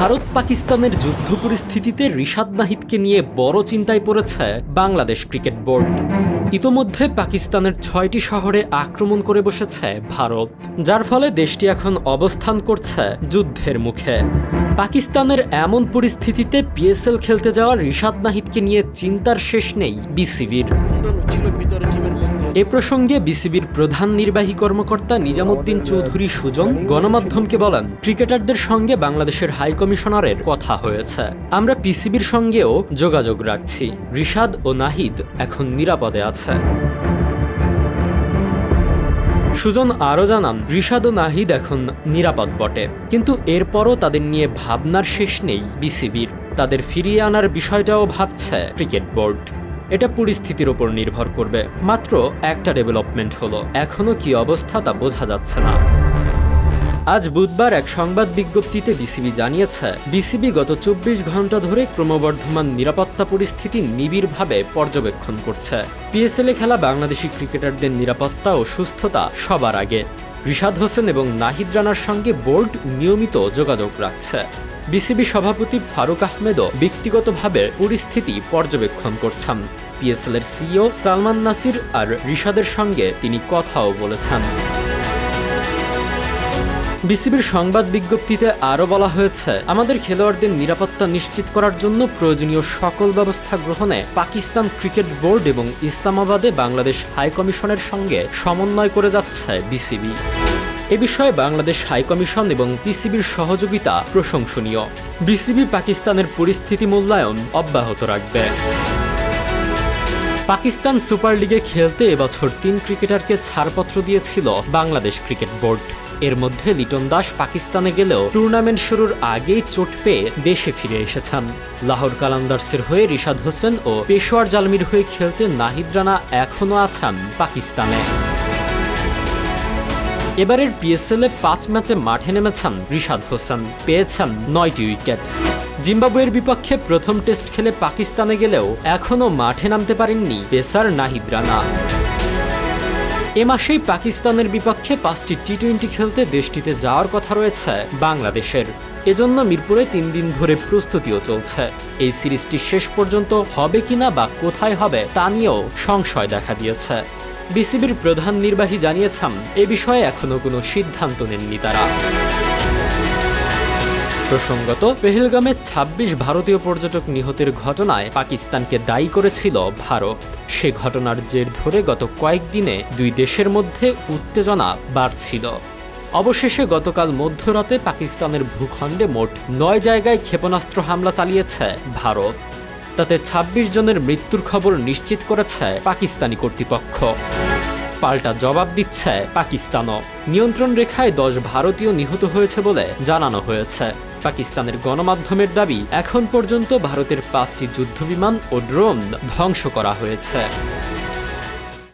ভারত পাকিস্তানের যুদ্ধ পরিস্থিতিতে রিশাদ নাহিদকে নিয়ে বড় চিন্তায় পড়েছে বাংলাদেশ ক্রিকেট বোর্ড। ইতোমধ্যে পাকিস্তানের ছয়টি শহরে আক্রমণ করে বসেছে ভারত, যার ফলে দেশটি এখন অবস্থান করছে যুদ্ধের মুখে। পাকিস্তানের এমন পরিস্থিতিতে পিএসএল খেলতে যাওয়া রিশাদ নাহিদকে নিয়ে চিন্তার শেষ নেই বিসিবির। এ প্রসঙ্গে বিসিবির প্রধান নির্বাহী কর্মকর্তা নিজামুদ্দিন চৌধুরী সুজন গণমাধ্যমকে বলেন, ক্রিকেটারদের সঙ্গে বাংলাদেশের হাই কমিশনারের কথা হয়েছে। আমরা পিসিবির সঙ্গেও যোগাযোগ রাখছি। রিশাদ ও নাহিদ এখন নিরাপদে আছে। সুজন আরও জানান, রিশাদ ও নাহিদ এখন নিরাপদ বটে। কিন্তু এরপরও তাদের নিয়ে ভাবনার শেষ নেই বিসিবির। তাদের ফিরিয়ে আনার বিষয়টাও ভাবছে ক্রিকেট বোর্ড। এটা পরিস্থিতির ওপর নির্ভর করবে। মাত্র একটা ডেভেলপমেন্ট হলো। এখনও কি অবস্থা তা বোঝা যাচ্ছে না। আজ বুধবার এক সংবাদ বিজ্ঞপ্তিতে বিসিবি জানিয়েছে, বিসিবি গত চব্বিশ ঘণ্টা ধরে ক্রমবর্ধমান নিরাপত্তা পরিস্থিতি নিবিড়ভাবে পর্যবেক্ষণ করছে। পিএসএলে খেলা বাংলাদেশি ক্রিকেটারদের নিরাপত্তা ও সুস্থতা সবার আগে। রিশাদ হোসেন এবং নাহিদ রানার সঙ্গে বোর্ড নিয়মিত যোগাযোগ রাখছে। বিসিবি সভাপতি ফারুক আহমেদও ব্যক্তিগতভাবে পরিস্থিতি পর্যবেক্ষণ করছেন। পিএসএল এর সিইও সালমান নাসির আর রিশাদের সঙ্গে তিনি কথাও বলেছেন। বিসিবির সংবাদ বিজ্ঞপ্তিতে আরও বলা হয়েছে, আমাদের খেলোয়াড়দের নিরাপত্তা নিশ্চিত করার জন্য প্রয়োজনীয় সকল ব্যবস্থা গ্রহণে পাকিস্তান ক্রিকেট বোর্ড এবং ইসলামাবাদে বাংলাদেশ হাই কমিশনের সঙ্গে সমন্বয় করে যাচ্ছে বিসিবি। এ বিষয়ে বাংলাদেশ হাই কমিশন এবং পিসিবির সহযোগিতা প্রশংসনীয়। বিসিবি পাকিস্তানের পরিস্থিতি মূল্যায়ন অব্যাহত রাখবে। পাকিস্তান সুপার লিগে খেলতে এবছর তিন ক্রিকেটারকে ছাড়পত্র দিয়েছিল বাংলাদেশ ক্রিকেট বোর্ড। এর মধ্যে লিটন দাস পাকিস্তানে গেলেও টুর্নামেন্ট শুরুর আগেই চোট পেয়ে দেশে ফিরে এসেছেন। লাহোর কালান্দার্সের হয়ে রিশাদ হোসেন ও পেশোয়ার জালমির হয়ে খেলতে নাহিদ রানা এখনও আছেন পাকিস্তানে। এবারের পিএসএল এ পাঁচ ম্যাচে মাঠে নেমেছেন রিশাদ হোসেন, পেয়েছেন নয়টি উইকেট। জিম্বাবুয়ের বিপক্ষে প্রথম টেস্ট খেলে পাকিস্তানে গেলেও এখনও মাঠে নামতে পারেননি পেসার নাহিদ রানা। এ মাসেই পাকিস্তানের বিপক্ষে পাঁচটি টি টোয়েন্টি খেলতে দেশটিতে যাওয়ার কথা রয়েছে বাংলাদেশের। এজন্য মিরপুরে তিন দিন ধরে প্রস্তুতিও চলছে। এই সিরিজটি শেষ পর্যন্ত হবে কিনা বা কোথায় হবে তা নিয়েও সংশয় দেখা দিয়েছে। বিসিবির প্রধান নির্বাহী জানিয়েছেন, এ বিষয়ে এখনও কোনো সিদ্ধান্ত নেননি তারা। প্রসঙ্গত, পেহেলগামে ২৬ ভারতীয় পর্যটক নিহতের ঘটনায় পাকিস্তানকে দায়ী করেছিল ভারত। সে ঘটনার জের ধরে গত কয়েকদিনে দুই দেশের মধ্যে উত্তেজনা বাড়ছিল। অবশেষে গতকাল মধ্যরাতে পাকিস্তানের ভূখণ্ডে মোট নয় জায়গায় ক্ষেপণাস্ত্র হামলা চালিয়েছে ভারত। তাতে ২৬ জনের মৃত্যুর খবর নিশ্চিত করেছে পাকিস্তানি কর্তৃপক্ষ। পাল্টা জবাব দিচ্ছে পাকিস্তানও। নিয়ন্ত্রণ রেখায় দশ ভারতীয় নিহত হয়েছে বলে জানানো হয়েছে। পাকিস্তানের গণমাধ্যমের দাবি, এখন পর্যন্ত ভারতের পাঁচটি যুদ্ধবিমান ও ড্রোন ধ্বংস করা হয়েছে।